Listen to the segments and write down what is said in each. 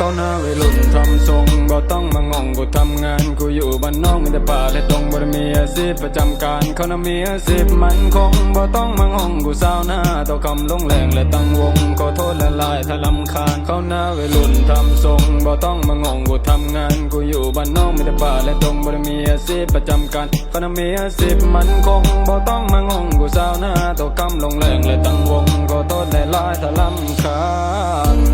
เขาหน้าไว้ลุ่นทำทรงบ่ต้องมางงกูทำงาน กูอยู่บ้านนอกมีแต่ป่าและตรงบ่ได้มีอาชีพประจำการ เขาน่ะมีอาชีพมันคงบ่ต้องมางงกูสาวหน้าต่อคำลงแรงและตั้งวงขอโทษละลายถ้าลำคาญเขาหน้าไว้ลุ่นทำทรงบ่ต้องมางงกูทำงาน กูอยู่บ้านนอกมีแต่ป่าและตรงบ่ได้มีอาชีพประจำการ เขาน่ะมีอาชีพมันคงบ่ต้องมางงกูสาวหน้าต่อคำลงแรงและตั้งวงขอโทษละลายถ้าลำคาญ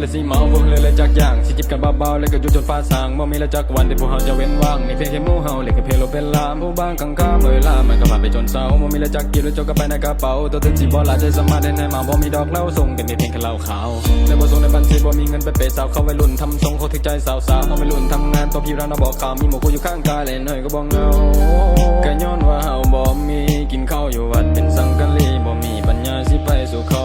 และสิเมาบ่เลยเลยจักอย่างสิจิบกันเบาๆแล้วก็อยู่จนฟ้าสางบ่มีแล้วจักวันที่พวกเฮาจะเว้นว่างนี่เพียงแค่หมู่เฮาเล็กแค่เพลโลเป็นลามผู้บางข้างข้ามเวลามันก็ผ่านไปจนเศร้าบ่มีแล้วจักกินแล้วจกก็ไปในกระเป๋าตัวถึงสิบ่หลายใจสามารถได้ในมาบ่มีดอกเหล้าส่งเป็นเพียงแค่เหล้าขาวในบ่ส่งในบัญชีบ่มีเงินไปเปย์สาวเข้าวัยรุ่นทำทรงเขาถึกใจสาวๆเอาวัยรุ่นทำงานตัวพี่ร้านน่ะบอกข่าวมีหมู่กูอยู่ข้างกายเลยหน่อยก็บ่เงาก็ย้อนว่าเฮาบ่มีกินข้าวอยู่วัดเป็นสังกะลีบ่มีปัญญาสิไปสู่เขา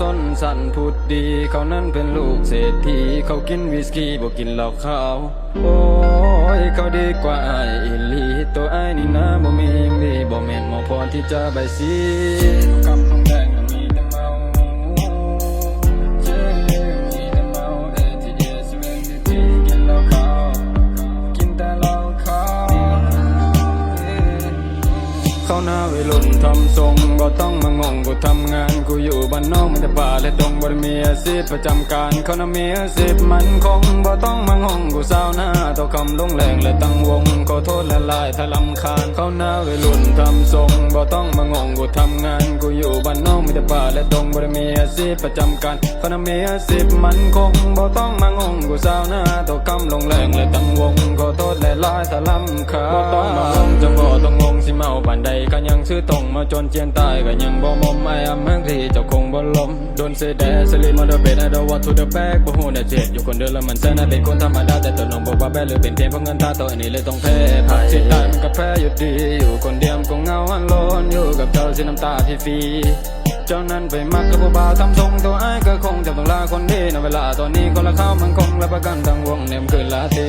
ยเขาส้นสันพูดดี เขานั้นเป็นลูกเศรษฐีเขากินวิสกี้บอกกินเหล้าขาว โอ้ยเขาดีกว่าไอ้อิลีตัวไอ้นี่นะบ่มีมีบ่แม่นหมอพรที่จะใบสีกำทองแดง เขาหน้าวัยรุ่นทำทรงบ่ต้องมางงกูทำงานกูอยู่บ้านนอกมันจะป่าและตรงบ่ได้มีอาชีพประจำการเขาน่ะมีอาชีพมันคงบ่ต้องมางงกูสาวหน้าต่อคำลงแรงและตั้งวงขอโทษและลายถ้าลำคาญเขาหน้าวัยรุ่นทำทรงบ่ต้องมางงกูทำงานกูอยู่บ้านนอกมีแต่ป่าและตรงบ่ได้มีอาชีพประจำการเขาน่ะมีอาชีพมันคงบ่ต้องมางงกูสาวหน้าต่อคำลงแรงและตั้งวงขอโทษและลายถ้าลำคาญ สิเมาปานใดก็ยังชื่อตรงมาจนเจียนตายก็ยังบ่มอมไม่อำเมืองที่เจ้าคงบ่ลมโดนเสยแดสลีมาเดเบดไอดอวัตทูเดอะแบกบ่ฮู้น่เจ็ดอยู่คนเดียวแล้วมันแสนะเป็นคนธรรมดาแต่ตัวน้องบอกว่าแบหรือเป็นเพียงเพราะเงินตาตัวอันนี้เลยต้องแพ้ภัยสิได้มันก็แพ้อยู่ดี อยู่คนเดียวก็เหงาอันโลนอยู่กับเจ้าสิน้ำตาพี่ฟรีเจ้านั้นไปมักกับผู้บ่าวทำทรงตัวไอ้ก็คงจะต้องลาคนดีในเวลาตอนนี้คนละข้ามันคงและประกันทั้งวงเนี่ยมันคือลาตี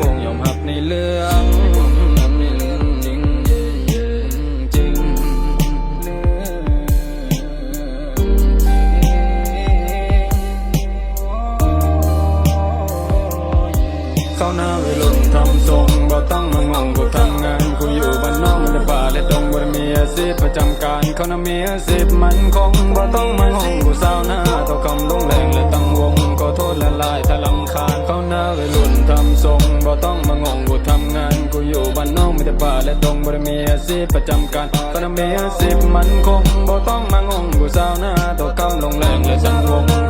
ยอ เขาหน้าวัยรุ่นทำทรงบ่ต้องมางงกูทำงานกูอยู่บ้านนอกมันป่าและดงบ่ได้มีอาชีพประจำการเขาน่ะมีอาชีพมันคงบ่ต้องมางงกูสาหน้าต่อคำลงแรงและตั้งวงขอโทษและลายถ้าลำคาญเขาหน้าวัยรุ่นทำทรงบ่ต้องมางงกูทำงานกูอยู่บ้านนอกมีแต่ป่าและดงบ่ได้มีอาชีพประจำการเขาน่ะมีอาชีพมันคงบ่ต้องมางงกูสาหน้าต่อคำลงแรงและตั้งวง